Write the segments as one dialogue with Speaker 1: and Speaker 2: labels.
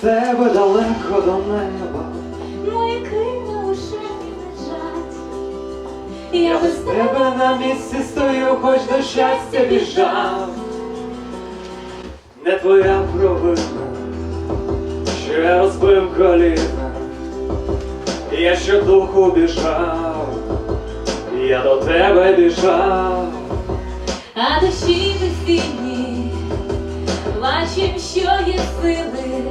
Speaker 1: тебе далеко до неба.
Speaker 2: Мої крила у шафі лежать.
Speaker 1: Я без тебе на місці стою, хоч до щастя біжав. Не твоя провина, що я розбив коліна, я щодуху біжав, я до тебе біжав.
Speaker 2: А дощі весінні, плачем, що є сили,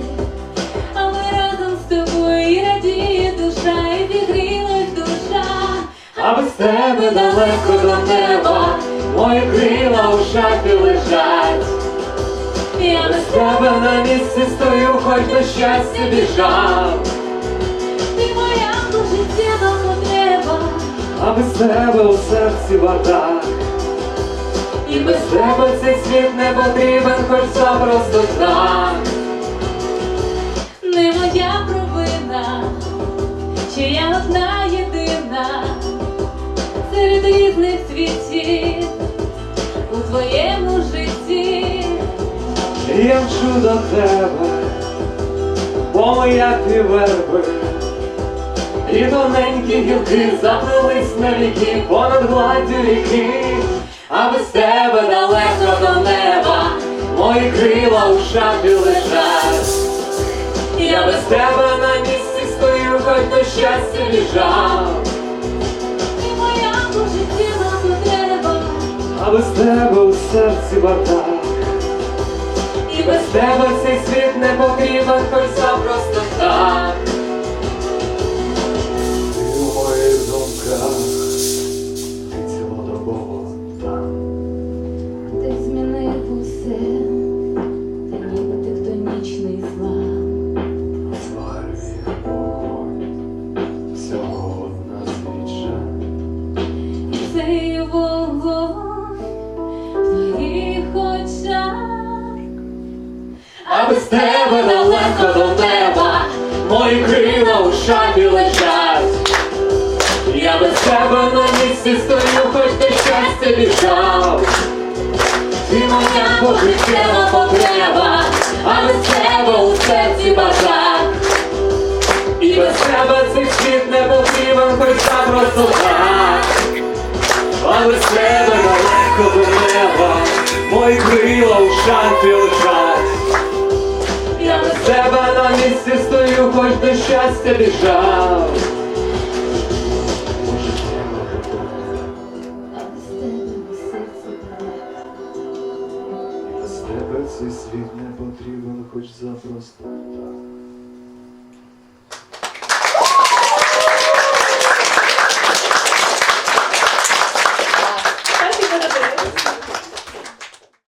Speaker 1: тебе далеко до неба, мої крила у шафі лежать.
Speaker 2: Я
Speaker 1: Без тебе на місці стою, хоч до щастя біжав.
Speaker 2: ти моя життєва потреба,
Speaker 1: А без тебе у серці вода.
Speaker 2: і
Speaker 1: Без тебе цей світ не потрібен, хоч запросто так.
Speaker 2: не моя провина, що я одна світів у твоєму житті.
Speaker 1: Я мчу до тебе, бо помияти верби, і тоненькі гілки заплились на віки понад гладдю ріки, а без тебе далеко до неба, мої крила у шафі лежать. Я без тебе на місці стою, хоч до щастя біжав, а без тебе у серці бардак.
Speaker 2: і
Speaker 1: Без тебе цей світ не потрібен, хоч запросто так. Ти у моїх думках, ти цілодобово там.
Speaker 2: Ти змінив усе, та ніби тектонічний зла.
Speaker 1: Звалює вогонь, всього одна свіча.
Speaker 2: І цей
Speaker 1: без тебе далеко до неба, мої крила у шафі лежать. Я без тебе на місці стою, хоч до щастя біжав. Ти моя пожиттєва потреба, а без тебе у серці бажак. І без тебе цей світ не потрібен, хоч запросто так. А без тебе далеко до неба, мої крила у шафі лежать. До щастя біжав. Треба тебе, цей світ не потрібен, хоч запросто.